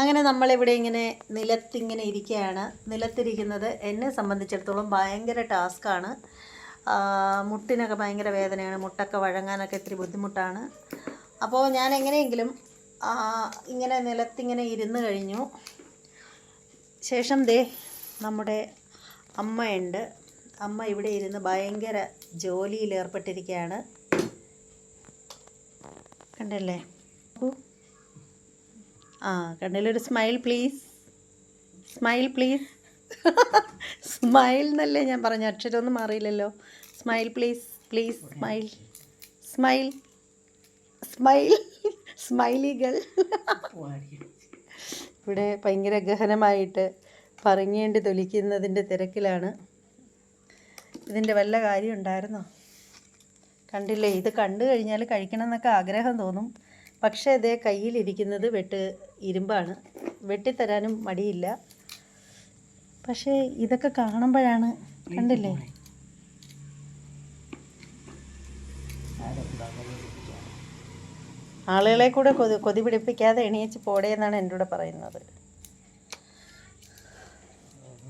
അങ്ങനെ നമ്മളിവിടെ ഇങ്ങനെ നിലത്തിങ്ങനെ ഇരിക്കുകയാണ്. നിലത്തിരിക്കുന്നത് എന്നെ സംബന്ധിച്ചിടത്തോളം ഭയങ്കര ടാസ്ക്കാണ്. മുട്ടിനൊക്കെ ഭയങ്കര വേദനയാണ്. മുട്ടൊക്കെ വഴങ്ങാനൊക്കെ ഇത്തിരി ബുദ്ധിമുട്ടാണ്. അപ്പോൾ ഞാൻ എങ്ങനെയെങ്കിലും ഇങ്ങനെ നിലത്തിങ്ങനെ ഇരുന്ന് കഴിഞ്ഞു. ശേഷം ദേ നമ്മുടെ അമ്മയുണ്ട്. അമ്മ ഇവിടെ ഇരുന്ന് ഭയങ്കര ജോലിയിൽ ഏർപ്പെട്ടിരിക്കുകയാണ്. കണ്ടല്ലേ. ആ കണ്ണിലൊരു smile please smile please smile എന്നല്ലേ ഞാൻ പറഞ്ഞു? അക്ഷരമൊന്നും മാറിയില്ലല്ലോ. Smile please please smile smile smile സ്മൈലികൾ ഇവിടെ ഭയങ്കര ഗഹനമായിട്ട് പറഞ്ഞേണ്ടി തൊലിക്കുന്നതിന്റെ തിരക്കിലാണ്. ഇതിന്റെ വല്ല കാര്യം ഉണ്ടായിരുന്നോ കണ്ടില്ലേ ഇത് കണ്ടു കഴിഞ്ഞാൽ കഴിക്കണം എന്നൊക്കെ ആഗ്രഹം തോന്നും. പക്ഷേ അതേ കയ്യിലിരിക്കുന്നത് വെട്ട് ഇരുമ്പാണ്. വെട്ടിത്തരാനും മടിയില്ല. പക്ഷേ ഇതൊക്കെ കാണുമ്പോഴാണ് കണ്ടില്ലേ? ആളുകളെ കൂടെ കൊതി കൊതി പിടിപ്പിക്കാതെ എണീച്ച് പോടേ എന്നാണ് എന്റെ കൂടെ പറയുന്നത്.